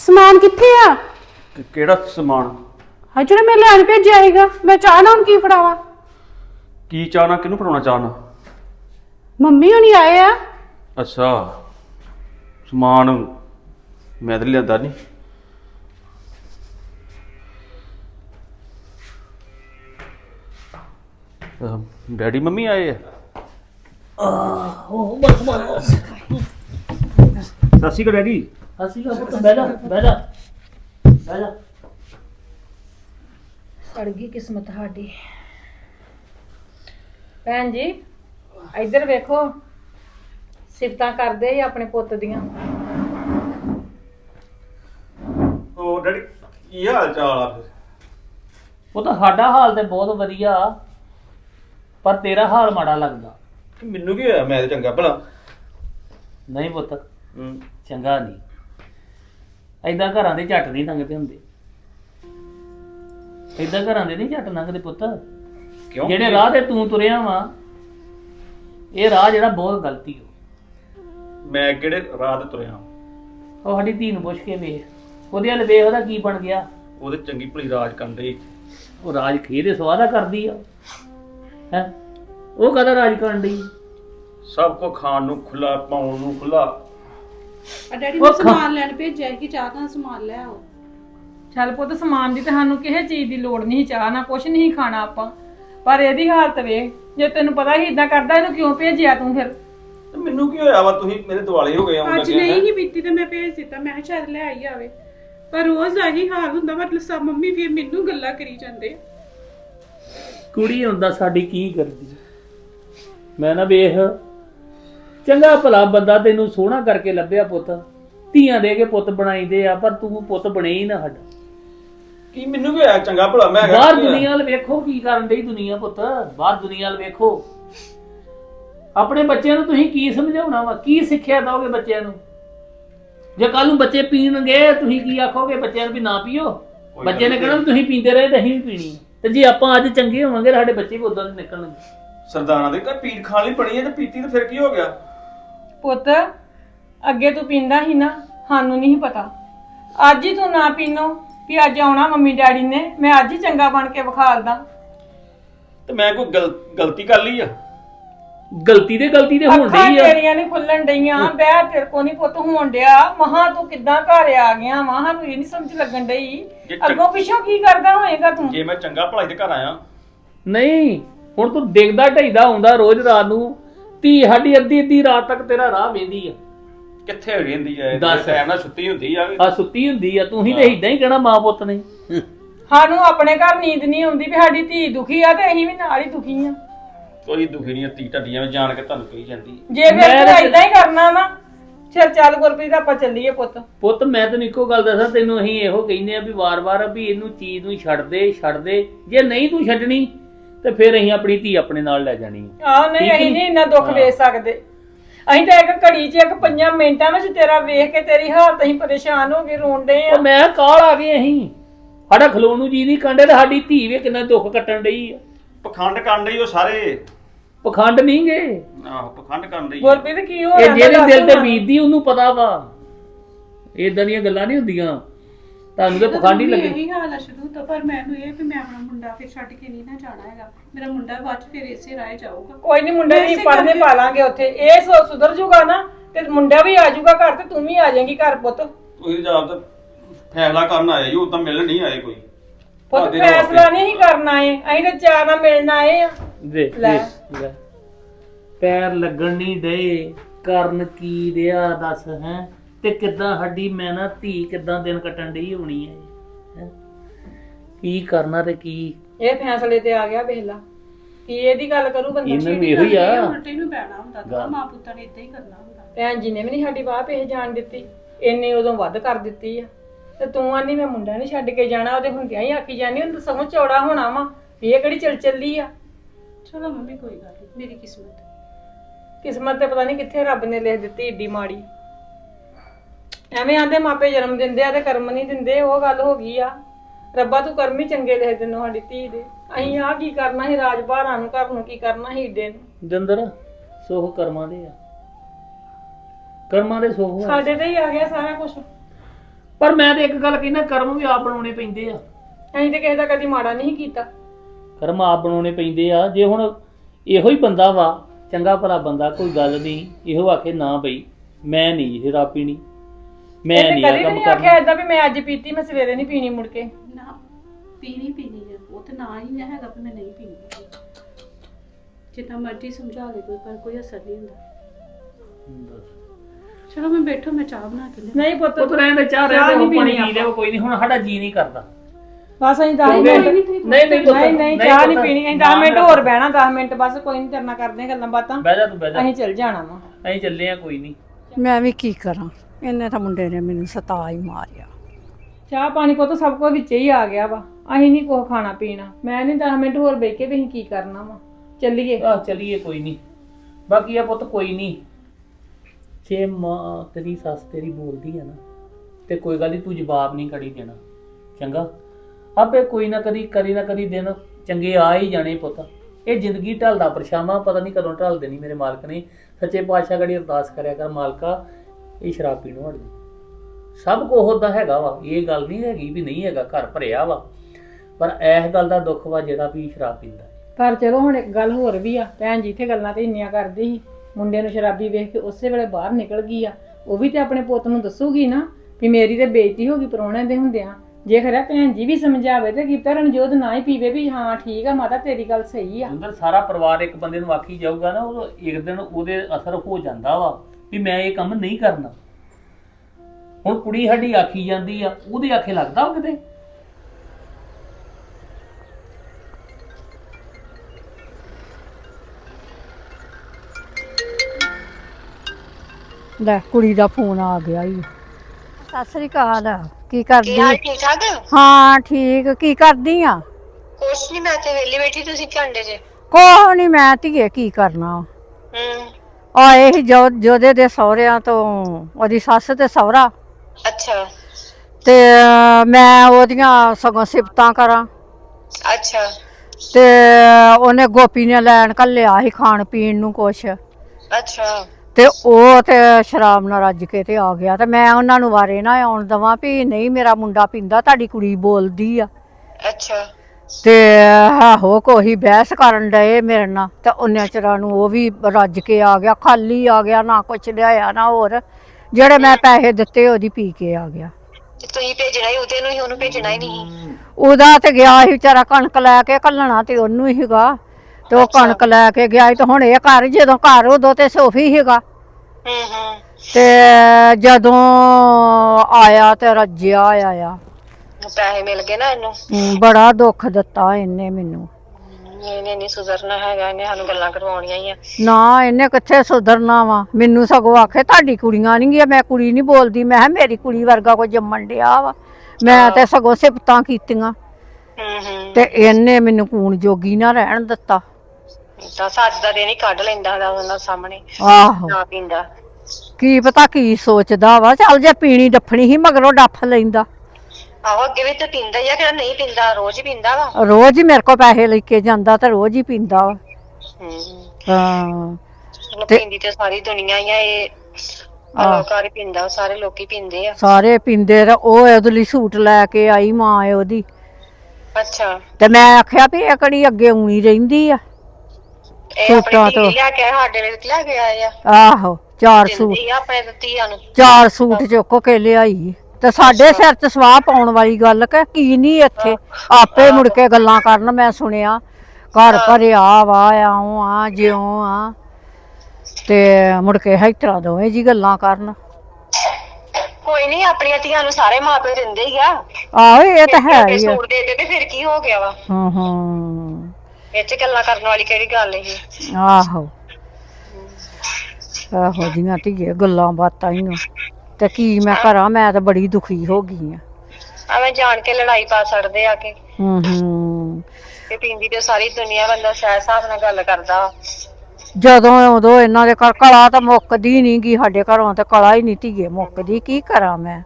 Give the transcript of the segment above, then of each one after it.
ਸਮਾਨ ਕਿੱਥੇ ਆ? ਕਿ- ਕਿਹੜਾ ਸਮਾਨ? ਹਾਂ ਜਿਹੜਾ ਮੈਂ ਲੈਣ ਭੇਜਿਆ ਸੀਗਾ ਮੈਂ ਚਾਹ ਨਾ ਹੁਣ ਕੀ ਫੜਾਵਾ? ਕੀ ਚਾਹਨਾ ਕਿਹਨੂੰ ਪੜਾਉਣਾ ਚਾਹਨਾ ਮੰਮੀ ਹੁਣੀ ਆਏ ਆ। ਅੱਛਾ ਸਮਾਨ ਮੈਂ ਤਾਂ ਲਿਆਂਦਾ ਨਹੀਂ ਅਹ, ਡੈਡੀ ਮੰਮੀ ਆਏ ਆ? ਉਹ ਬਸ ਬਸ ਸਤਿ ਸ਼੍ਰੀ ਅਕਾਲ ਡੈਡੀ। ਅਸੀਂ ਕਾ ਪੁੱਤ ਬਹਿ ਜਾ ਬਹਿ ਜਾ ਬਹਿ ਜਾ। ਸੜ ਗਈ ਕਿਸਮਤ ਸਾਡੀ। ਭੈਣ ਜੀ ਇੱਧਰ ਵੇਖੋ। ਸਿਫਤਾਂ ਕਰਦੇ ਹੀ ਆਪਣੇ ਪੁੱਤ ਦੀਆਂ। ਉਹ ਡੈਡੀ ਕੀ ਹਾਲ ਚਾਲ ਆ ਫਿਰ? ਉਹ ਤਾਂ ਸਾਡਾ ਹਾਲ ਤੇ ਬਹੁਤ ਵਧੀਆ ਪਰ ਤੇਰਾ ਹਾਲ ਮਾੜਾ ਲੱਗਦਾ। ਮੈਨੂੰ ਕੀ ਹੋਇਆ? ਮੈਂ ਤਾਂ ਚੰਗਾ ਭਲਾ। ਨਹੀਂ ਪੁੱਤ ਹੂੰ। ਚੰਗਾ ਨਹੀਂ। ਐਦਾਂ ਘਰਾਂ ਦੇ ਝੱਟ ਨਹੀਂ ਲੰਘਦੇ ਹੁੰਦੇ। ਐਦਾਂ ਘਰਾਂ ਦੇ ਨਹੀਂ ਝੱਟ ਲੰਘਦੇ ਪੁੱਤ। ਕਿਉਂ? ਜਿਹੜੇ ਰਾਹ ਤੇ ਤੂੰ ਤੁਰਿਆ ਵਾ ਇਹ ਰਾਹ ਜਿਹੜਾ ਬਹੁਤ ਗਲਤੀ ਹੋ ਮੈਂ ਕਿਹੜੇ ਰਾਹ ਤੇ ਤੁਰਿਆ ਉਹ ਸਾਡੀ ਧੀ ਨੂੰ ਪੁੱਛ ਕੇ ਵੇਖ। ਉਹਦੇ ਹਲ ਵੇਖ ਉਹਦਾ ਕੀ ਬਣ ਗਿਆ। ਉਹਦੇ ਚੰਗੀ ਭਲੀ ਰਾਜ ਕਰਨ ਦੇ ਉਹ ਰਾਜ ਖੇ ਦੇ ਸਵਾਦਾ ਕਰਦੀ ਆ। ਹੈ? ਉਹ ਕਦਾ ਰਾਜ ਕਰਨ ਦੀ ਸਭ ਕੋ ਖਾਣ ਨੂੰ ਖੁੱਲਾ ਪਾਉਣ ਨੂੰ ਖੁੱਲਾ ਆ ਡੈਡੀ ਮੈਂ ਸਮਾਨ ਲੈਣ ਭੇਜਿਆ ਕਿ ਚਾਹ ਦਾ ਸਮਾਨ ਲੈ ਆਓ। ਚੱਲ ਪੁੱਤ ਸਮਾਨ ਦੀ ਤੇ ਸਾਨੂੰ ਕਿਸੇ ਚੀਜ਼ ਦੀ ਲੋੜ ਨਹੀਂ ਚਾਹ ਨਾ ਕੁਛ ਨਹੀਂ ਖਾਣਾ ਆਪਾਂ। ਪਰ ਇਹਦੀ ਹਾਲਤ ਵੇਖ ਜੇ ਤੈਨੂੰ ਪਤਾ ਹੀ ਇਦਾਂ ਕਰਦਾ ਇਹਨੂੰ ਕਿਉਂ ਭੇਜਿਆ ਤੂੰ ਫਿਰ? ਤੇ ਮੈਨੂੰ ਕੀ ਹੋਇਆ ਵਾ? ਤੁਸੀਂ ਮੇਰੇ ਦੁਆਲੇ ਹੋ ਗਏ ਆਉਣ ਅੱਜ ਨਹੀਂ ਹੀ? ਬੀਤੀ ਤੇ ਮੈਂ ਭੇਜ ਦਿੱਤਾ। ਮੈਂ ਕਿਹਾ ਸ਼ਾਇਦ ਲੈ ਆਈ ਆਵੇ। ਪਰ ਰੋਜ਼ ਆਹੀ ਹਾਲ ਹੁੰਦਾ ਮਤਲਬ ਸਭ ਮੰਮੀ ਫਿਰ ਮੈਨੂੰ ਗੱਲਾਂ ਕਰੀ ਜਾਂਦੇ ਆ। ਕੁੜੀ ਹੁੰਦਾ ਸਾਡੀ ਕੀ ਕਰਦੀ? ਮੈਂ ਨਾ ਵੇਖ ਚੰਗਾ ਭਲਾ ਬੰਦਾ ਤੈਨੂੰ ਸੋਹਣਾ ਕਰਕੇ ਲੱਭਿਆ ਪੁੱਤ। ਧੀਆਂ ਦੇ ਕੇ ਪੁੱਤ ਬਣਾਈਦੇ ਆ ਪਰ ਤੂੰ ਪੁੱਤ ਬਣੇ ਹੀ ਨਾ ਸਾਡਾ ਕੀ ਮੈਨੂੰ ਕੀ ਹੋਇਆ ਚੰਗਾ ਭਲਾ? ਮੈਂ ਹੈਗਾ ਬਾਹਰ? ਦੁਨੀਆ ਵੱਲ ਵੇਖੋ ਕੀ ਕਰਨ ਡਈ ਦੁਨੀਆ ਪੁੱਤ। ਬਾਹਰ ਦੁਨੀਆ ਵੱਲ ਵੇਖੋ। ਆਪਣੇ ਬੱਚਿਆਂ ਨੂੰ ਤੁਸੀਂ ਕੀ ਸਮਝਾਉਣਾ ਵਾ? ਕੀ ਸਿੱਖਿਆ ਦੋਗੇ ਬੱਚਿਆਂ ਨੂੰ? ਜੇ ਕੱਲ ਨੂੰ ਬੱਚੇ ਪੀਣਗੇ ਤੁਸੀਂ ਕੀ ਆਖੋਗੇ ਬੱਚਿਆਂ ਨੂੰ ਵੀ ਨਾ ਪੀਓ? ਕੋਈ ਬੱਚੇ ਨੇ ਕਹਿਣਾ ਵੀ ਤੁਸੀਂ ਪੀਂਦੇ ਰਹੇ ਤਾਂ ਅਸੀਂ ਵੀ ਪੀਣੀ। ਤੇ ਜੇ ਆਪਾਂ ਅੱਜ ਚੰਗੇ ਹੋਵਾਂਗੇ ਸਾਡੇ ਬੱਚੇ ਵੀ ਉਦਾਂ ਦੇ ਨਿਕਲਣਗੇ। ਸਰਦਾਰਾਂ ਦੇ ਘਰ ਪੀਣ ਖਾਣ ਲਈ ਬਣੀ ਹੈ ਤੇ ਪੀਤੀ ਤੇ ਫਿਰ ਕੀ ਹੋ ਗਿਆ? ਪੁੱਤ ਅੱਗੇ ਤੂੰ ਪੀਂਦਾ ਸੀ ਨਾ ਸਾਨੂੰ ਨਹੀਂ ਪਤਾ। ਅੱਜ ਹੀ ਤੂੰ ਨਾ ਪੀਨੋ ਵੀ ਅੱਜ ਆਉਣਾ ਮੰਮੀ ਡੈਡੀ ਨੇ ਮੈਂ ਅੱਜ ਹੀ ਚੰਗਾ ਬਣ ਕੇ ਵਿਖਾਲਦਾ। ਤੇ ਮੈਂ ਕੋਈ ਗਲ- ਗਲਤੀ ਕਰ ਲਈ ਆ? ਗਲਤੀ ਤੇ ਗਲਤੀ ਤੇ ਹੋਣ ਅੱਖਾਂ ਡਈ ਆ। ਤੇਰੀਆਂ ਨਹੀਂ ਖੁੱਲਣ ਡਈਆਂ ਬਹਿ ਤੇਰੇ ਕੋ ਨਹੀਂ ਪੁੱਤ ਹੋਣ ਡਿਆ। ਮਹਾ ਤੂੰ ਕਿੱਦਾਂ ਘਰ ਆ ਗਿਆ ਮਹਾ ਸਾਨੂੰ ਇਹ ਨਹੀਂ ਸਮਝ ਲੱਗਣ ਡਈ। ਜੇ ਅੱਗੋਂ ਪਿੱਛੋਂ ਕੀ ਕਰਦਾ ਹੋਏਗਾ ਤੂੰ? ਜੇ ਮੈਂ ਚੰਗਾ ਭਲਾ ਦੇ ਘਰ ਆਇਆ। ਨਹੀਂ ਹੁਣ ਤੂੰ ਡਿੱਗਦਾ ਢਈਦਾ ਆਉਂਦਾ ਰੋਜ਼ ਰਾਤ ਨੂੰ। ਧੀ ਸਾਡੀ ਅੱਧੀ ਅੱਧੀ ਰਾਤ ਤੱਕ ਤੇਰਾ ਰਾਹ ਵੇਂਦੀ ਆ। ਕਿੱਥੇ ਰਹਿੰਦੀ ਆ? ਦੱਸ। ਟਾਈਮ ਨਾਲ ਸੁੱਤੀ ਹੁੰਦੀ ਆ ਆ ਸੁੱਤੀ ਹੁੰਦੀ ਆ ਤੂੰ ਹੀ ਤੇ ਇਦਾਂ ਹੀ ਕਹਿਣਾ ਮਾਂ ਪੁੱਤ ਨੇ। ਸਾਨੂੰ ਆਪਣੇ ਘਰ ਨੀਂਦ ਨਹੀਂ ਆਉਂਦੀ ਵੀ ਸਾਡੀ ਧੀ ਦੁਖੀ ਆ ਤੇ ਅਸੀਂ ਵੀ ਨਾਲ ਹੀ ਦੁਖੀ ਆ। ਕੋਈ ਦੁਖੀ ਨਹੀਂ ਧੀ ਢੱਡੀਆਂ ਵਿੱਚ ਜਾਣ ਕੇ ਤੁਹਾਨੂੰ ਕਹੀ ਜਾਂਦੀ। ਜੇ ਫਿਰ ਮੈਂ ਤੂੰ ਤੇ- ਏਦਾਂ ਹੀ ਕਰਨਾ ਨਾ ਚੱਲ ਚੱਲ ਗੁਰਪ੍ਰੀਤ ਆਪਾਂ ਚੱਲੀਏ ਪੁੱਤ। ਪੁੱਤ ਮੈਂ ਤੈਨੂੰ ਇੱਕੋ ਗੱਲ ਦੱਸਾਂ ਤੈਨੂੰ ਅਸੀਂ ਇਹੋ ਕਹਿੰਦੇ ਆ ਵੀ ਵਾਰ-ਵਾਰ ਵੀ ਇਹਨੂੰ ਚੀਜ਼ ਨੂੰ ਛੱਡ ਦੇ ਛੱਡ ਦੇ। ਜੇ ਨਹੀਂ ਤੂੰ ਛੱਡਣੀ ਤੇ ਫਿਰ ਅਸੀਂ ਆਪਣੀ ਧੀ ਆਪਣੇ ਨਾਲ ਲੈ ਜਾਣੀ ਆ। ਆਹ ਨਹੀਂ ਠੀਕ ਅਸੀਂ? ਨਹੀਂ ਇੰਨਾ ਦੁੱਖ ਹਾਂ। ਵੇਚ ਸਕਦੇ। ਅਸੀਂ ਤਾਂ ਇੱਕ ਘੜੀ 'ਚ ਇੱਕ ਪੰਜਾਂ ਮਿੰਟਾਂ ਵਿੱਚ ਤੇਰਾ ਵੇਖ ਕੇ ਤੇਰੀ ਹਾਲਤ ਅਸੀਂ ਪਰੇਸ਼ਾਨ ਹੋ ਗਏ ਰੋਂਦੇ ਆ। ਉਹ ਮੈਂ ਕਾਲ ਆ ਗਏ ਅਸੀਂ? ਸਾਡਾ ਖਲੋਣ ਨੂੰ ਜੀ ਨਹੀਂ ਕੰਡੇ ਤੇ ਸਾਡੀ ਧੀ ਵੇ ਕਿੰਨਾ ਦੁੱਖ ਕੱਟਣ ਡਈ ਆ। ਪਖੰਡ ਕਰਨ ਡਈ ਉਹ ਸਾਰੇ। ਪਖੰਡ ਨਹੀਂ ਗਏ? ਆਹੋ ਪਖੰਡ ਕਰਨ ਡਈ ਗੁਰਪ੍ਰੀਤ ਕੀ ਹੋ ਇਹ ਰਿਹਾ ਦੱਸ ਦਿਲ ਤੇ। ਬੀਤਦੀ ਉਹਨੂੰ ਪਤਾ ਵਾ। ਇਦਾਂ ਦੀਆਂ ਗੱਲਾਂ ਨਹੀਂ ਹੁੰਦੀਆਂ। ਤੁਹਾਨੂੰ ਤੇ ਪਖੰਡ ਹੀ ਲੱਗੇ। ਇਹੀ ਹਾਲ ਆ ਸ਼ੁਰੂ ਤੋਂ ਪਰ ਮੈਨੂੰ ਇਹ ਵੀ ਮੈਂ ਆਪਣਾ ਮੁੰਡਾ ਫਿਰ ਛੱਡ ਕੇ ਨਹੀਂ ਨਾ ਜਾਣਾ ਹੈਗਾ। ਮੇਰਾ ਮੁੰਡਾ ਬਾਅਦ ਚ ਫਿਰ ਇਸੇ ਰਾਹ ਜਾਊਗਾ। ਕੋਈ ਨਹੀਂ ਮੁੰਡੇ ਪੜ੍ਹਨੇ ਕਰਕੇ- ਪਾ ਲਾਂਗੇ ਉੱਥੇ। ਇਹ ਸੋ ਸੁਧਰ ਜੂਗਾ ਨਾ ਤੇ ਮੁੰਡਾ ਵੀ ਆ ਜਾਊਗਾ ਘਰ ਤੇ ਤੂੰ ਵੀ ਆ ਜਾਏਂਗੀ ਘਰ ਪੁੱਤ। ਤੁਸੀਂ ਜਾਂ ਤਾਂ ਫੈਸਲਾ ਕਰਨ ਆਏ ਹੋ ਤਾਂ ਮਿਲਣ ਨਹੀਂ ਆਏ ਕੋਈ। ਪੁੱਤ ਤੁਹਾਡੇ ਨਾਲ ਫੈਸਲਾ ਨਹੀਂ ਕਰਨਾ ਏ ਅਸੀਂ ਤਾਂ ਚਾਹ ਨਾਲ ਮਿਲਣ ਆਏ ਆ। ਦੇ ਲੈ। ਲੈ। ਪੈਰ ਲੱਗਣ ਨਹੀਂ ਡੇ ਕਰਨ ਕੀ ਦਿਆ ਦੱਸ ਹੈ? ਤੇ ਕਿੱਦਾਂ ਸਾਡੀ ਮੈਂ ਨਾ ਧੀ ਕਿੱਦਾਂ ਦਿਨ ਕੱਟਣ ਡਈ ਹੋਣੀ ਹੈ? ਹੈਂ? ਕੀ ਕਰਨਾ ਤੇ ਕੀ? ਇਹ ਫੈਸਲੇ ਤੇ ਆ ਗਿਆ ਵੇਖ ਲਾ। ਕੀ ਇਹਦੀ ਗੱਲ ਕਰੂ ਬੰਦਾ? ਇਹਨਾਂ ਨੂੰ ਇਹੋ ਹੀ ਆ। ਇਹ ਉਲਟੇ ਨੂੰ ਪੈਣਾ ਹੁੰਦਾ ਤਾਂ ਗੱਲ। ਮਾਂ ਪੁੱਤਾਂ ਨੇ ਇਦਾਂ ਹੀ ਕਰਨਾ ਹੁੰਦਾ। ਭੈਣ ਜੀ ਨੇ ਵੀ ਨਹੀਂ ਸਾਡੀ ਬਾਹ ਪੇਜ ਜਾਣ ਦਿੱਤੀ। ਇੰਨੇ ਉਦੋਂ ਵੱਧ ਕਰ ਦਿੱਤੀ ਆ। ਤੇ ਤੂੰ ਆਨੀ ਮੈਂ ਮੁੰਡਾ ਨਹੀਂ ਛੱਡ ਕੇ ਜਾਣਾ। ਉਹਦੇ ਹੁੰਦਿਆਂ ਹੀ ਆਖੀ ਜਾਨੀ ਹੁਣ ਤਾਂ ਸਗੋਂ ਚੌੜਾ ਹੋਣਾ ਵਾ। ਵੀ ਇਹ ਕਿਹੜੀ ਚਲ ਚੱਲੀ ਆ? ਚਲੋ ਮੰਮੀ ਕੋਈ ਗੱਲ ਨਹੀਂ ਮੇਰੀ ਕਿਸਮਤ। ਕਿਸਮਤ ਤੇ ਪਤਾ ਨਹੀਂ ਕਿੱਥੇ ਰੱਬ ਨੇ ਲਿਖ ਦਿੱਤੀ ਏਡੀ ਮਾੜੀ। ਐਵੇਂ ਆਂਦੇ ਮਾਪੇ ਜਨਮ ਦਿੰਦੇ ਆ ਤੇ ਕਰਮ ਨਹੀਂ ਦਿੰਦੇ ਉਹ ਗੱਲ ਹੋ ਗਈ ਆ। ਰੱਬਾ ਤੂੰ ਕਰਮ ਹੀ ਚੰਗੇ ਲਿਖ ਦਿੰਨੋ ਸਾਡੀ ਧੀ ਦੇ। ਅਸੀਂ ਆ ਕੀ ਕਰਨਾ ਸੀ ਰਾਜ ਭਾਰਾਂ ਨੂੰ ਘਰ ਨੂੰ ਕੀ ਕਰਨਾ ਸੀ ਏਡੇ ਨੂੰ? ਦਿੰਦਰ ਸੁਖ ਕਰਮਾਂ ਦੇ ਆ। ਕਰਮਾਂ ਦੇ ਆ। ਸਾਡੇ ਤੇ ਹੀ ਆ ਗਿਆ ਸਾਰਾ ਕੁਝ ਪਰ ਮੈਂ ਤੇ ਇੱਕ ਗੱਲ ਕਹਿੰਦਾ ਕਰਮ ਵੀ ਆਪ ਬਣਾਉਣੇ ਪੈਂਦੇ ਆ। ਅਸੀਂ ਤੇ ਕਿਸੇ ਦਾ ਕਦੀ ਮਾੜਾ ਨਹੀਂ ਕੀਤਾ। ਕਰਮ ਆਪ ਬਣਾਉਣੇ ਪੈਂਦੇ ਆ। ਜੇ ਹੁਣ ਇਹੋ ਹੀ ਬੰਦਾ ਵਾ ਚੰਗਾ ਭਲਾ ਬੰਦਾ ਕੋਈ ਗੱਲ ਨਹੀਂ ਇਹੋ ਆਖੇ ਨਾ ਬਈ ਮੈਂ ਨਹੀਂ ਸ਼ਰਾਬ ਪੀਣੀ ਮੈਂ ਇਹਨੇ ਨਹੀਂ ਕਦੀ ਵੀ ਕੰਮ ਨਹੀਂ ਕਰਨਾ। ਆਖਿਆ ਏਦਾਂ ਵੀ ਮੈਂ ਅੱਜ ਪੀਤੀ ਮੈਂ ਸਵੇਰੇ ਨਹੀਂ ਪੀਣੀ ਮੁੜ ਕੇ। ਨਾ ਪੀਣੀ ਪੀਣੀ ਹੈ ਉਹ ਤੇ ਨਾ ਹੀ ਨਾ ਹੈਗਾ ਵੀ ਮੈਂ ਨਹੀਂ ਪੀਣੀ। ਜਿੰਨਾ ਮਰਜ਼ੀ ਸਮਝਾ ਲੈ ਕੋਈ ਪਰ ਕੋਈ ਅਸਰ ਨਹੀਂ ਹੁੰਦਾ। ਚਲੋ ਮੈਂ ਬੈਠੋ ਮੈਂ ਚਾਹ ਬਣਾ ਕੇ ਲਿਆ ਨਹੀਂ ਪੁੱਤ ਉਹ ਤਾਂ ਰਹਿੰਦੇ ਚਾਹ ਚਾਹ ਰਹਿੰਦੇ ਨਹੀਂ ਉਹ ਪਾਣੀ ਪੀਣੀ ਪੀ ਲਿਆ ਕੋਈ ਨਹੀਂ ਹੁਣ ਸਾਡਾ ਜੀ ਨਹੀਂ ਕਰਦਾ। ਬਸ ਅਸੀਂ 10 ਕਿਉਂਕਿ- ਮਿੰਟ ਨਹੀਂ ਨਹੀਂ ਪੁੱਤ, ਨਹੀਂ ਨਹੀਂ ਚਾਹ ਨਹੀਂ ਪੁੱਤ, ਪੀਣੀ ਅਸੀਂ ਨਾ 10 ਮਿੰਟ ਹੋਰ ਬਹਿਣਾ 10 ਮਿੰਟ ਬਸ ਕੋਈ ਨਹੀਂ ਕਰਨਾ ਕਰਦੇ ਗੱਲਾਂ ਬਾਤਾਂ। ਬਹਿ ਜਾ ਤੂੰ ਬਹਿ ਜਾ। ਅਸੀਂ ਚੱਲ ਜਾਣਾ ਵਾ। ਅਸੀਂ ਚੱਲੇ ਆ ਕੋਈ ਨਹੀਂ ਮੈਂ ਵੀ ਕੀ ਕਰਾਂ। ਇਹਨੇ ਤਾਂ ਮੁੰਡੇ ਨੇ ਮੈਨੂੰ ਸਤਾ ਹੀ ਮਾਰਿਆ। ਚਾਹ ਪਾਣੀ ਪੁੱਤ ਸਭ ਕੁਝ ਵਿੱਚ ਹੀ ਆ ਗਿਆ ਵਾ। ਅਸੀਂ ਨਹੀਂ ਕੁਛ ਖਾਣਾ ਪੀਣਾ। ਮੈਂ ਨਹੀਂ 10 ਮਿੰਟ ਹੋਰ ਬਹਿ ਕੇ ਵੀ ਅਸੀਂ ਕੀ ਕਰਨਾ ਵਾ। ਚੱਲੀਏ। ਆ ਚਲੀਏ ਕੋਈ ਨਹੀਂ ਬਾਕੀ ਆ ਪੁੱਤ ਕੋਈ ਨਹੀਂ ਜੇ ਮਾਂ ਤੇਰੀ ਸੱਸ ਤੇਰੀ ਬੋਲਦੀ ਹੈ ਨਾ ਤੇ ਕੋਈ ਗੱਲ ਨਹੀਂ ਤੂੰ ਜਵਾਬ ਨਹੀਂ ਕੜੀ ਦੇਣਾ। ਚੰਗਾ? ਆਪੇ ਕੋਈ ਨਾ ਕਦੀ ਕਦੀ ਨਾ ਕਦੀ ਦਿਨ ਚੰਗੇ ਆ ਹੀ ਜਾਣੇ ਪੁੱਤ। ਇਹ ਜ਼ਿੰਦਗੀ ਢਲਦਾ ਪਰਛਾਵਾਂ ਪਤਾ ਨਹੀਂ ਕਦੋਂ ਢਲ ਦੇਣੀ ਮੇਰੇ ਮਾਲਕ ਨੇ। ਸੱਚੇ ਪਾਤਸ਼ਾਹ ਗੜੀ ਅਰਦਾਸ ਕਰਿਆ ਕਰ ਮਾਲਕਾ। ਇਹ ਸ਼ਰਾਬ ਪੀਣੋਂ ਜਾ। ਸਭ ਕੋ ਹੁੰਦਾ ਹੈਗਾ ਵਾ ਇਹ ਗੱਲ ਨਹੀਂ ਹੈਗੀ ਵੀ ਨਹੀਂ ਹੈਗਾ ਘਰ ਭਰਿਆ ਵਾ। ਪਰ ਇਸ ਗੱਲ ਦਾ ਦੁੱਖ ਵਾ ਜਿਹੜਾ ਵੀ ਸ਼ਰਾਬ ਪੀਂਦਾ ਪਰ ਚਲੋ ਹੁਣ ਇੱਕ ਗੱਲ ਹੋਰ ਵੀ ਆ ਭੈਣ ਜੀ ਇੱਥੇ ਗੱਲਾਂ ਤੇ ਇੰਨੀਆਂ ਕਰਦੀ ਸੀ ਮੁੰਡੇ ਨੂੰ ਸ਼ਰਾਬੀ ਵੇਖ ਕੇ ਉਸੇ ਵੇਲੇ ਬਾਹਰ ਨਿਕਲ ਗਈ ਆ। ਉਹ ਵੀ ਤੇ ਆਪਣੇ ਪੁੱਤ ਨੂੰ ਦੱਸੂਗੀ ਨਾ ਵੀ ਮੇਰੀ ਤੇ ਬੇਇੱਜ਼ਤੀ ਹੋ ਗਈ ਪਰੋਣਿਆਂ ਦੇ ਹੁੰਦਿਆਂ। ਜੇ ਖਰਾ ਭੈਣ ਜੀ ਵੀ ਸਮਝਾਵੇ ਤੇ ਕੀਤਾ ਰਣਜੋਤ ਨਾ ਹੀ ਪੀਵੇ ਵੀ ਹਾਂ ਠੀਕ ਆ ਮਾਤਾ ਤੇਰੀ ਗੱਲ ਸਹੀ ਆ। ਅੰਦਰ ਸਾਰਾ ਪਰਿਵਾਰ ਇੱਕ ਬੰਦੇ ਨੂੰ ਆਖੀ ਜਾਊਗਾ ਨਾ ਉਹ ਇੱਕ ਦਿਨ ਉਹਦੇ ਅਸਰ ਹੋ ਜਾਂਦਾ ਵਾ। ਵੀ ਮੈਂ ਇਹ ਕੰਮ ਨਹੀਂ ਕਰਨਾ। ਹੁਣ ਕੁੜੀ ਸਾਡੀ ਆਖੀ ਜਾਂਦੀ ਆ ਉਹਦੇ ਆਖੇ ਲੱਗਦਾ ਉਹ ਕਿਤੇ? ਲੈ ਕੁੜੀ ਦਾ ਫੋਨ ਆ ਗਿਆ ਈ। ਸਤਿ ਸ੍ਰੀ ਅਕਾਲ ਕੀ ਕੀ ਕਰਦੀ ਹਾਲ ਠੀਕ ਠਾਕ ਹਾਂ ਠੀਕ। ਕੀ ਕਰਦੀ ਆ? ਕੁਛ ਨਹੀਂ ਮੈਂ ਤੇ ਵਿਹਲੀ ਬੈਠੀ ਤੁਸੀਂ ਘੰਟੇ ਜੇ? ਕੋਹ ਨਹੀਂ ਮੈਂ ਧੀਏ ਕੀ ਕਰਨਾ? ਹੂੰ। ਆਏ ਹੀ ਜੋ ਜੋਦੇ ਦੇ ਸਹੁਰਿਆਂ ਤੋਂ ਉਹਦੀ ਸੱਸ ਤੇ ਸਹੁਰਾ। ਅੱਛਾ। ਤੇ ਮੈਂ ਉਹਦੀਆਂ ਸਗੋਂ ਸਿਫਤਾਂ ਕਰਾਂ। ਅੱਛਾ। ਤੇ ਉਹਨੇ ਗੋਪੀ ਨੇ ਲੈਣ ਕੱਲਿਆ ਸੀ ਖਾਣ ਪੀਣ ਨੂੰ ਕੁਛ। ਅੱਛਾ। ਤੇ ਉਹ ਤੇ ਸ਼ਰਾਬ ਨਾਲ ਰੱਜ ਕੇ ਤੇ ਆ ਗਿਆ। ਤੇ ਮੈਂ ਉਹਨਾਂ ਨੂੰ ਵਾਰੇ ਨਾ ਆਉਣ ਦਵਾਂ ਵੀ ਨਹੀਂ ਮੇਰਾ ਮੁੰਡਾ ਪੀਂਦਾ ਤੁਹਾਡੀ ਕੁੜੀ ਬੋਲਦੀ ਆ। ਅੱਛਾ। ਤੇ ਆਹੋ ਕੋਈ ਬਹਿਸ ਕਰਨ ਡਏ ਮੇਰੇ ਨਾਲ ਤੇ ਉਹਨੇ ਚਿਰਾਂ ਨੂੰ ਉਹ ਵੀ ਰੱਜ ਕੇ ਆ ਗਿਆ ਖਾਲੀ ਆ ਗਿਆ ਨਾ ਕੁਛ ਲਿਆਇਆ ਨਾ ਹੋਰ। ਜਿਹੜੇ ਮੈਂ ਪੈਸੇ ਦਿੱਤੇ ਉਹਦੀ ਪੀ ਕੇ ਆ ਗਿਆ। ਤੇ ਤੁਸੀਂ ਭੇਜਣਾ ਹੀ ਉਹਦੇ ਨੂੰ ਹੀ ਉਹਨੂੰ ਭੇਜਣਾ ਹੀ ਨਹੀਂ ਉਹਦਾ ਤੇ ਗਿਆ ਸੀ ਵਿਚਾਰਾ ਕਣਕ ਲੈ ਕੇ ਕੱਲਣਾ ਤੇ ਉਹਨੂੰ ਹੀ ਸੀਗਾ। ਤੇ ਉਹ ਕਣਕ ਲੈ ਕੇ ਗਿਆ ਸੀ ਤੇ ਹੁਣ ਇਹ ਘਰ ਜਦੋਂ ਘਰ ਉਦੋਂ ਤੇ ਸੋਫੀ ਸੀਗਾ। ਹੂੰ ਹੂੰ। ਤੇ ਜਦੋਂ ਆਇਆ ਤੇ ਰੱਜਿਆ ਆਇਆ ਪੈਸੇ ਮਿਲ ਗਏ ਨਾ ਇਹਨੂੰ। ਹਮ, ਬੜਾ ਦੁੱਖ ਦਿੱਤਾ ਇਹਨੇ ਮੈਨੂੰ। ਇਹਨੇ ਨਹੀਂ ਸੁਧਰਨਾ ਹੈਗਾ ਇਹਨੇ ਸਾਨੂੰ ਗੱਲਾਂ ਕਰਵਾਉਣੀਆਂ ਹੀ ਆ। ਨਾ ਇਹਨੇ ਕਿੱਥੇ ਸੁਧਰਨਾ ਵਾ? ਮੈਨੂੰ ਸਗੋਂ ਆਖੇ ਤੁਹਾਡੀ ਕੁੜੀਆਂ ਨਹੀਂ ਗਿਆ ਮੈਂ ਕੁੜੀ ਨਹੀਂ ਬੋਲਦੀ। ਮੈਂ ਕਿਹਾ ਮੇਰੀ ਕੁੜੀ ਵਰਗਾ ਕੋਈ ਜੰਮਣ ਡਿਆ ਵਾ। ਮੈਂ ਤੇ ਸਗੋਂ ਸਿਫਤਾਂ ਕੀਤੀਆਂ। ਹੂੰ ਹੂੰ। ਤੇ ਇਹਨੇ ਮੈਨੂੰ ਕੂਣ ਜੋਗੀ ਨਾ ਰਹਿਣ ਦਿੱਤਾ। ਤਾਂ ਸੱਚ ਦਾ ਦਿਨ ਹੀ ਕੱਢ ਲੈਂਦਾ ਦਾ ਉਹਨਾਂ ਸਾਹਮਣੇ। ਆਹੋ। ਨਾ ਪੀਂਦਾ। ਕੀ ਪਤਾ ਕੀ ਸੋਚਦਾ ਵਾ? ਚੱਲ ਜੇ ਪੀਣੀ ਡੱਫਣੀ ਹੀ ਮਗਰੋਂ ਡੱਫ ਲੈਂਦਾ। ਆਹੋ ਅੱਗੇ ਵੀ ਤਾਂ ਪੀਂਦਾ ਹੀ ਆ ਕਿਹੜਾ ਨਹੀਂ ਪੀਂਦਾ ਰੋਜ਼ ਹੀ ਪੀਂਦਾ ਵਾ। ਰੋਜ਼ ਹੀ ਮੇਰੇ ਕੋਲ ਪੈਸੇ ਲੈ ਕੇ ਜਾਂਦਾ ਤੇ ਰੋਜ਼ ਹੀ ਪੀਂਦਾ ਵਾ। ਹੂੰ। ਹਾਂ। ਚਲੋ ਪੀਂਦੀ ਤੇ ਸਾਰੀ ਦੁਨੀਆ ਹੀ ਆ ਇਹ ਲੋਕਾਂ ਹੀ ਪੀਂਦਾ ਸਾਰੇ ਲੋਕੀ ਪੀਂਦੇ ਆ। ਸਾਰੇ ਪੀਂਦੇ ਰ ਉਹ ਉਹਦੇ ਲਈ ਸੂਟ ਲੈ ਕੇ ਆਈ ਮਾਂ ਉਹਦੀ। ਅੱਛਾ। ਤੇ ਮੈਂ ਆਖਿਆ ਵੀ ਇਹ ਕਿਹੜੀ ਅੱਗੇ ਉਣੀ ਰਹਿੰਦੀ ਆ। ਇਹ ਸੂਟਾਂ ਆਪਣੀ ਤੋਂ। ਧੀ ਲਿਆ ਕੇ ਸਾਡੇ ਵੇਲੇ ਲਿਆ ਕੇ ਆਏ ਆ। ਆਹੋ ਚਾਰ ਸੂਟ। ਦਿੰਦੀ ਆ ਆਪਣੇ ਧੀਆਂ ਨੂੰ। ਚਾਰ ਸੂਟ ਚੁੱਕ ਕੇ ਲਿਆਈ। ਤੇ ਸਾਡੇ ਸਿਰ 'ਚ ਸਵਾਹ ਪਾਉਣ ਵਾਲੀ ਗੱਲ ਕਿ ਕੀ ਨਹੀਂ ਇੱਥੇ? ਆਪੇ ਮੁੜ ਕੇ ਗੱਲਾਂ ਕਰਨ ਮੈਂ ਸੁਣਿਆ। ਘਰ ਭਰਿਆ ਵਾ ਆਉਂ ਆ ਜਿਉਂ ਆ। ਤੇ ਮੁੜ ਕੇ ਹੈਤਰਾ ਦੋਵੇਂ ਜੀ ਗੱਲਾਂ ਕਰਨ। ਕੋਈ ਨਹੀਂ ਆਪਣੀਆਂ ਧੀਆਂ ਨੂੰ ਸਾਰੇ ਮਾਪੇ ਦਿੰਦੇ ਹੀ ਆ। ਆਹੋ ਇਹ ਤਾਂ ਹੈ ਹੀ ਆ। ਸੂਟ ਦੇ ਦੇ ਤੇ ਫਿਰ ਕੀ ਹੋ ਗਿਆ ਵਾ? ਹਾਂ ਹਾਂ। ਇਹ ਚ ਗੱਲਾਂ ਕਰਨ ਵਾਲੀ ਕਿਹੜੀ ਗੱਲ ਇਹ ਆਹੋ। ਇਹੋ ਜੀਆਂ ਧੀਏ ਗੱਲਾਂ ਬਾਤਾਂ ਹੀ ਨੂੰ ਤੇ ਕੀ ਮੈਂ ਕਰਾਂ ਮੈਂ ਤਾਂ ਬੜੀ ਦੁਖੀ ਹੋ ਗਈ ਆ। ਐਵੇਂ ਜਾਣ ਕੇ ਲੜਾਈ ਪਾ ਛੱਡਦੇ ਆ ਕੇ। ਹੂੰ ਹੂੰ। ਤੇ ਪੀਂਦੀ ਤੇ ਸਾਰੀ ਦੁਨੀਆ ਬੰਦਾ ਸਹਿ ਹਿਸਾਬ ਨਾਲ ਗੱਲ ਕਰਦਾ। ਵਾ। ਜਦੋਂ ਉਦੋਂ ਇਹਨਾਂ ਦੇ ਘਰ ਕਲਾ ਤਾਂ ਮੁੱਕਦੀ ਨਹੀਂ ਗੀ ਸਾਡੇ ਘਰੋਂ ਤੇ ਕਲਾ ਹੀ ਨਹੀਂ ਧੀਏ ਮੁੱਕਦੀ ਕੀ ਕਰਾਂ ਮੈਂ?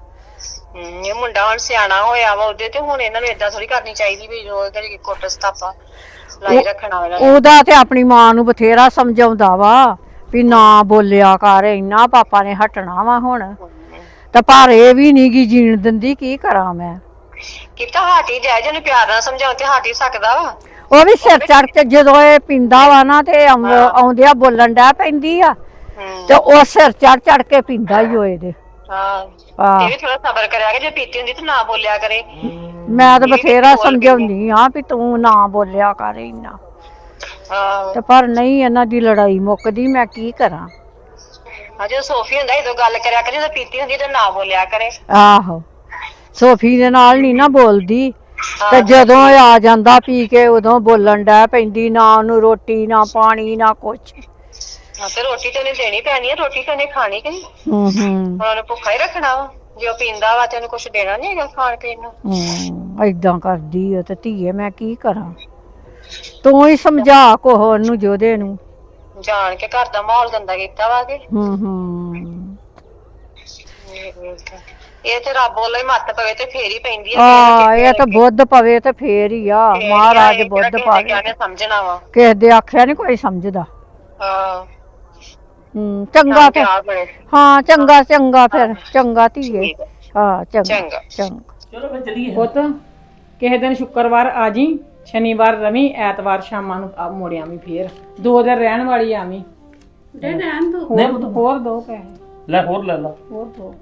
ਹਮ, ਇਹ ਮੁੰਡਾ ਹੁਣ ਸਿਆਣਾ ਹੋਇਆ ਵਾ ਉਹਦੇ ਤੇ ਹੁਣ ਇਹਨਾਂ ਨੂੰ ਏਦਾਂ ਥੋੜੀ ਕਰਨੀ ਚਾਹੀਦੀ ਵੀ ਰੋਜ਼ ਘੜੀ ਕੁੱਟ ਸਤਾਪਾ ਲਾਈ ਰੱਖਣਾ ਇਹਨਾਂ ਨੇ ਉਹਦਾ ਤੇ ਆਪਣੀ ਮਾਂ ਨੂੰ ਬਥੇਰਾ ਸਮਝਾਉਂਦਾ ਵਾ ਵੀ ਨਾ ਬੋਲਿਆ ਕਰ ਇੰਨਾ ਪਾਪਾ ਨੇ ਹਟਣਾ ਵਾ ਹੁਣ। ਤੇ ਪਰ ਇਹ ਵੀ ਨਹੀਂ ਗੀ ਜੀਣ ਦਿੰਦੀ ਕੀ ਕਰਾਂ ਮੈਂ। ਕਿ ਤਾਂ ਹਾਟੀ ਜਾਇ ਜਨੂੰ ਪਿਆਰ ਨਾਲ ਸਮਝਾਉ ਤੇ ਹਾਟੀ ਸਕਦਾ ਵਾ। ਉਹ ਵੀ ਸਿਰ ਚੜ ਕੇ ਜਦੋਂ ਇਹ ਪਿੰਦਾ ਵਾ ਨਾ ਤੇ ਆਉਂ- ਆਉਂਦਿਆ ਬੋਲਣ ਡੈ ਪੈਂਦੀ ਆ। ਤੇ ਉਹ ਸਿਰ ਚੜ ਚੜ ਕੇ ਪਿੰਦਾ ਹੀ ਹੋਏ ਦੇ। ਹਾਂ। ਹਾਂ। ਤੇ ਵੀ ਥੋੜਾ ਸਬਰ ਕਰਿਆ ਕਿ ਜੇ ਪੀਤੀ ਹੁੰਦੀ ਤਾਂ ਨਾ ਬੋਲਿਆ ਕਰੇ। ਮੈਂ ਤਾਂ ਬਥੇਰਾ ਸਮਝਾਉਂਦੀ ਆ ਵੀ ਤੂੰ ਨਾ ਬੋਲਿਆ ਕਰ ਇੰਨਾ। ਹਾਂ। ਤੇ ਪਰ ਨਹੀਂ ਇਹਨਾਂ ਦੀ ਲੜਾਈ ਮੁੱਕਦੀ ਮੈਂ ਕੀ ਕਰਾਂ। ਅਜੇ ਸੋਫੀ ਹੁੰਦਾ ਜਦੋਂ ਗੱਲ ਕਰਿਆ ਕਰੇ ਜਦੋਂ ਪੀਤੀ ਹੁੰਦੀ ਤਾਂ ਨਾ ਬੋਲਿਆ ਕਰੇ। ਆਹੋ। ਸੋਫੀ ਦੇ ਨਾਲ ਨਹੀਂ ਨਾ ਬੋਲਦੀ। ਤੇ ਜਦੋਂ ਇਹ ਆ ਜਾਂਦਾ ਪੀ ਕੇ ਉਦੋਂ ਬੋਲਣ ਡੈ ਪੈਂਦੀ ਨਾ ਉਹਨੂੰ ਰੋਟੀ ਨਾ ਪਾਣੀ ਨਾ ਕੁਛ। ਹਾਂ ਤੇ ਰੋਟੀ ਤੇ ਉਹਨੇ ਦੇਣੀ ਪੈਣੀ ਹੈ ਰੋਟੀ ਤੇ ਉਹਨੇ ਖਾਣੀ ਕਿ ਨਹੀਂ? ਹੂੰ ਹੂੰ। ਹੁਣ ਉਹਨੂੰ ਭੁੱਖਾ ਹੀ ਰੱਖਣਾ ਵਾ। ਜੇ ਉਹ ਪੀਂਦਾ ਵਾ ਤੇ ਉਹਨੂੰ ਕੁਝ ਦੇਣਾ ਨਹੀਂ ਹੈਗਾ ਖਾਣ ਪੀਣ ਨੂੰ। ਹੂੰ ਕਰਦੀ ਆ ਤੇ ਧੀਏ ਮੈਂ ਕੀ ਕਰਾਂ? ਤੂੰ ਹੀ ਸਮਝਾ ਕੋਹ ਉਹਨੂੰ ਜੋਦੇ ਨੂੰ। ਜਾਣ ਕੇ ਘਰ ਦਾ ਮਾਹੌਲ ਗੰਦਾ ਕੀਤਾ ਵਾ ਕਿ। ਹੂੰ ਹੂੰ। ਇਹ ਤੇ ਰੱਬ ਵੱਲੋਂ ਹੀ ਮੱਤ ਪਵੇ ਤੇ ਫੇਰ ਹੀ ਪੈਂਦੀ ਹੈ ਆ ਇਹ ਤਾਂ ਬੁੱਧ ਪਵੇ ਤੇ ਫੇਰ ਹੀ ਆ ਮਹਾਰਾਜ ਬੁੱਧ ਪਾਵੇ। ਕਿਹਨੇ ਸਮਝਣਾ ਵਾ। ਕਿਸੇ ਦੇ ਆਖਿਆ ਨਹੀਂ ਕੋਈ ਸਮਝਦਾ। ਹਾਂ। ਹੂੰ ਚੰਗਾ ਫਿਰ। ਹਾਂ ਚੰਗਾ ਚੰਗਾ ਫਿਰ। ਚੰਗਾ ਧੀਏ। ਹਾਂ। ਚੰਗਾ। ਚੰਗਾ। ਚਲੋ ਫਿਰ ਚੱਲੀਏ। ਪੁੱਤ ਕਿਸੇ ਦਿਨ ਸ਼ੁੱਕਰਵਾਰ ਆ ਜੀ। ਸ਼ਨੀਵਾਰ ਰਵੀ ਐਤਵਾਰ ਸ਼ਾਮਾਂ ਨੂੰ ਆ ਮੁੜ ਆਵੀਂ ਫੇਰ। ਦੋ ਦਿਨ ਰਹਿਣ ਵਾਲੀ ਆਵੀਂ। ਰਹਿਣ ਦੋ। ਨਹੀਂ ਹੋਰ ਪੁੱਤ ਹੋਰ ਦੋ ਪੈਸੇ। ਲੈ ਹੋਰ ਲੈ ਲਾ। ਹੋਰ ਦੋ।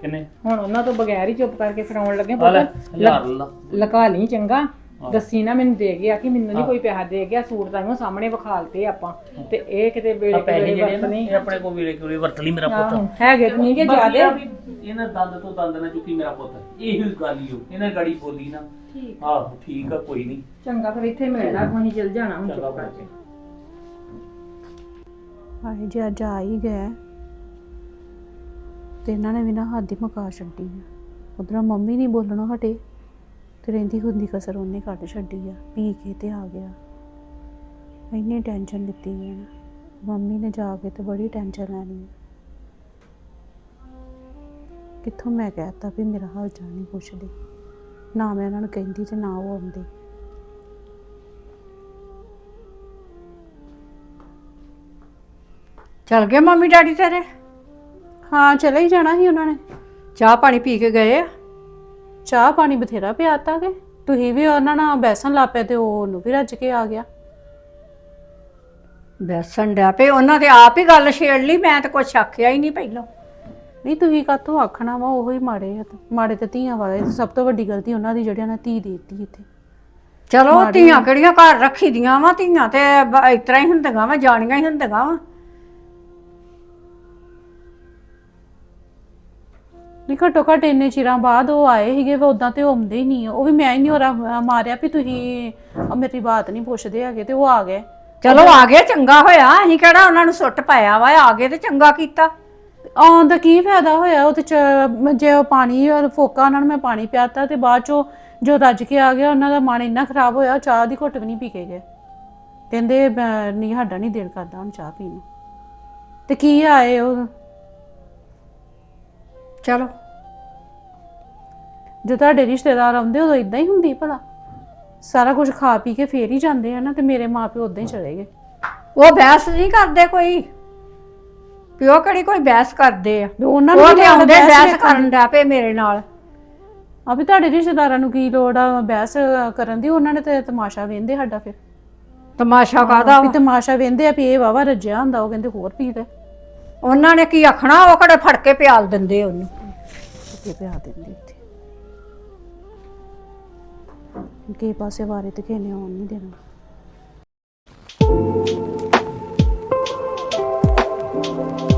ਕਿੰਨੇ? ਹੁਣ ਉਹਨਾਂ ਤੋਂ ਬਗੈਰ ਹੀ ਚੁੱਪ ਕਰਕੇ ਫੜਾਉਣ ਲੱਗੇ। ਆ ਲੈ ਪੁੱਤ ਹਜ਼ਾਰ ਲਾ ਲਕਾ ਲਈ ਚੰਗਾ। ਦੱਸੀ ਨਾ ਮੈਨੂੰ ਦੇ ਗਿਆ ਕਿ ਮੈਨੂੰ ਨਹੀਂ ਕੋਈ ਪੈਸਾ ਦੇ ਗਿਆ। ਸੂਟ ਤਾਂ ਉਹ ਸਾਹਮਣੇ ਵਿਖਾਲਤੇ ਆਪਾਂ। ਤੇ ਇਹ ਕਿਤੇ ਆ ਵੇਲੇ ਪੈਸੇ ਵੇਲੇ ਜਿਹੜੇ ਨਾ ਇਹ ਆਪਣੇ ਕੋਲ ਵੇਲੇ ਕੋਲੇ ਵਰਤ ਲਈ ਮੇਰਾ ਆਹੋ, ਪੁੱਤ ਹੈਗੇ ਤੇ ਨਹੀਂ ਕਿ ਬਾਕੀ ਜ਼ਿਆਦੇ ਆ ਵੀ ਇਹਨਾਂ ਦੰਦ ਤੋਂ ਦੰਦ ਨਾ ਚੁੱਕੀ ਮੇਰਾ ਪੁੱਤ। ਇਹੀ ਗੱਲ ਹੀ ਹੋ ਇਹਨਾਂ ਗਾੜੀ ਬੋਲੀ ਨਾ। ਠੀਕ। ਆਹੋ ਠੀਕ ਆ ਕੋਈ ਨਹੀਂ ਚੰਗਾ ਫਿਰ ਇੱਥੇ ਮਿਲਣਾ ਕੋਈ ਜਲ ਜਾਣਾ ਹੁਣ ਚੰਗਾ ਚੁੱਪ ਕਰਕੇ। ਹਾਏ ਜੇ ਅੱਜ ਆ ਹੀ ਗਏ ਤੇ ਇਹਨਾਂ ਨੇ ਵੀ ਨਾ ਹੱਦ ਹੀ ਮੁਕਾ ਛੱਡੀ ਆ। ਉਧਰ ਮੰਮੀ ਨਹੀਂ ਬੋਲਣੋਂ ਹਟੇ ਤੇ ਰਹਿੰਦੀ ਹੁੰਦੀ ਕਸਰ ਉਹਨੇ ਕੱਢ ਛੱਡੀ ਆ ਪੀ ਕੇ ਤੇ ਆ ਗਿਆ। ਇੰਨੀ ਟੈਨਸ਼ਨ ਲਿੱਤੀ ਹੈ ਨਾ ਮੰਮੀ ਨੇ ਜਾ ਕੇ ਤੇ ਬੜੀ ਟੈਨਸ਼ਨ ਲੈਣੀ ਆ। ਕਿੱਥੋਂ ਮੈਂ ਕਹਿਤਾ ਵੀ ਮੇਰਾ ਹਾਲ ਚਾਲ ਨਹੀਂ ਪੁੱਛਦੇ। ਨਾ ਮੈਂ ਉਹਨਾਂ ਨੂੰ ਕਹਿੰਦੀ ਤੇ ਨਾ ਉਹ ਆਉਂਦੇ। ਚਲ ਗਏ ਮੰਮੀ ਡੈਡੀ ਤੇਰੇ? ਹਾਂ ਚਲੇ ਹੀ ਜਾਣਾ ਸੀ ਉਹਨਾਂ ਨੇ। ਚਾਹ ਪਾਣੀ ਪੀ ਕੇ ਗਏ ਆ? ਚਾਹ ਪਾਣੀ ਬਥੇਰਾ ਪਿਆਤਾ ਕਿ ਤੁਸੀਂ ਵੀ ਉਹਨਾਂ ਨਾਲ ਬੈਸਣ ਲਾਪੇ ਤੇ ਉਹ ਉਹਨੂੰ ਵੀ ਰੱਜ ਕੇ ਆ ਗਿਆ। ਬੈਸਣ ਡਿਆ ਪਏ ਉਹਨਾਂ ਤੇ ਆਪ ਹੀ ਗੱਲ ਛੇੜ ਲਈ ਮੈਂ ਤਾਂ ਕੁਛ ਆਖਿਆ ਹੀ ਨਹੀਂ ਪਹਿਲਾਂ। ਨਹੀਂ ਤੁਸੀਂ ਕਾਹਤੋਂ ਆਖਣਾ ਵਾ ਉਹੀ ਮਾੜੇ ਆ ਤੇ ਮਾੜੇ ਤੇ ਧੀਆਂ ਵਾਲੇ ਸਭ ਤੋਂ ਵੱਡੀ ਗਲਤੀ ਉਹਨਾਂ ਦੀ ਜਿਹੜਿਆਂ ਨੇ ਧੀ ਦੇ ਦਿੱਤੀ ਇੱਥੇ। ਚਲੋ ਧੀਆਂ ਕਿਹੜੀਆਂ ਘਰ ਰੱਖੀ ਦੀਆਂ ਵਾ ਧੀਆਂ ਤੇ ਬ- ਇਸ ਤਰ੍ਹਾਂ ਹੀ ਹੁੰਦੀਆਂ ਵਾ ਜਾਣੀਆਂ ਹੀ ਹੁੰਦੀਆਂ ਵਾ। ਨਹੀਂ ਘੱਟੋ ਘੱਟ ਇੰਨੇ ਚਿਰਾਂ ਬਾਅਦ ਉਹ ਆਏ ਸੀਗੇ ਵਾ ਉਦਾਂ ਤੇ ਉਹ ਆਉਂਦੇ ਹੀ ਨਹੀਂ ਆ। ਉਹ ਵੀ ਮੈਂ ਹੀ ਨਹੀਂ ਹੋਰਾ ਮਾਰਿਆ ਵੀ ਤੁਸੀਂ ਅਹ ਮੇਰੀ ਬਾਤ ਨਹੀਂ ਪੁੱਛਦੇ ਹੈਗੇ ਤੇ ਉਹ ਆ ਗਏ। ਚਲੋ ਆ ਗਏ ਚੰਗਾ ਹੋਇਆ। ਅਸੀਂ ਕਿਹੜਾ ਉਹਨਾਂ ਨੂੰ ਸੁੱਟ ਪਾਇਆ ਵਾ ਆ ਗਏ ਤੇ ਚੰਗਾ ਕੀਤਾ। ਆਉਣ ਦਾ ਕੀ ਫਾਇਦਾ ਹੋਇਆ? ਉਹ ਤੇ ਚ- ਜੇ ਉਹ ਪਾਣੀ ਔਰ ਫੋਕਾ ਉਹਨਾਂ ਨੂੰ ਮੈਂ ਪਾਣੀ ਪਿਆਤਾ ਤੇ ਬਾਅਦ ਚੋਂ ਜੋ ਰੱਜ ਕੇ ਆ ਗਿਆ ਉਹਨਾਂ ਦਾ ਮਨ ਇੰਨਾ ਖਰਾਬ ਹੋਇਆ ਚਾਹ ਦੀ ਘੁੱਟ ਵੀ ਨਹੀਂ ਪੀ ਕੇ ਗਏ। ਕਹਿੰਦੇ ਮੈਂ- ਨਹੀਂ ਸਾਡਾ ਨਹੀਂ ਦਿਲ ਕਰਦਾ ਹੁਣ ਚਾਹ ਪੀਣ ਨੂੰ। ਤੇ ਕੀ ਆਏ ਉਹ? ਚਲੋ। ਜੇ ਤੁਹਾਡੇ ਰਿਸ਼ਤੇਦਾਰ ਆਉਂਦੇ ਉਦੋਂ ਇਦਾਂ ਹੀ ਹੁੰਦੀ ਭਲਾ। ਸਾਰਾ ਕੁਝ ਖਾ ਪੀ ਕੇ ਫੇਰ ਹੀ ਜਾਂਦੇ ਆ ਨਾ ਤੇ ਮੇਰੇ ਮਾਪਿਓ ਉਦਾਂ ਹੀ ਚਲੇ ਗਏ। ਉਹ ਬਹਿਸ ਨਹੀਂ ਕਰਦੇ ਕੋਈ? ਪਿਓ ਕਿਹੜੀ ਕੋਈ ਬਹਿਸ ਕਰਦੇ ਆ। ਤੇ ਉਹਨਾਂ ਨੂੰ ਉਹ ਕੀ ਤੇ ਆਉਂਦੇ ਬਹਿਸ ਕਰਨ। ਡੈ ਪਏ ਮੇਰੇ ਨਾਲ। ਆ ਵੀ ਤੁਹਾਡੇ ਰਿਸ਼ਤੇਦਾਰਾਂ ਨੂੰ ਕੀ ਲੋੜ ਆ? ਬਹਿਸ ਕਰਨ ਦੀ? ਉਹਨਾਂ ਨੇ ਤੇ ਤਮਾਸ਼ਾ ਵੇਂਦੇ ਸਾਡਾ ਫਿਰ। ਤਮਾਸ਼ਾ ਕਾਦਾ ਵੀ ਤਮਾਸ਼ਾ ਵੇਂਦੇ ਆ ਵੀ ਇਹ ਵਾਵਾ ਰੱਜਿਆ ਹੁੰਦਾ ਉਹ ਕਹਿੰਦੇ ਹੋਰ ਪੀ ਲੈ। ਉਹਨਾਂ ਨੇ ਕੀ ਆਖਣਾ? ਉਹ ਕਿਹੜੇ ਫੜ ਕੇ ਪਿਆਲ ਦਿੰਦੇ ਉਹਨੂੰ। ਤੇ ਪਿਆ ਦਿੰਦੇ ਇੱਥੇ। ਕੇ ਪਾਸੇ ਵਾਰੇ ਤੇ ਕਿਸੇ ਨੇ ਆਉਣ ਨਹੀਂ ਦੇਣਾ। Thank you.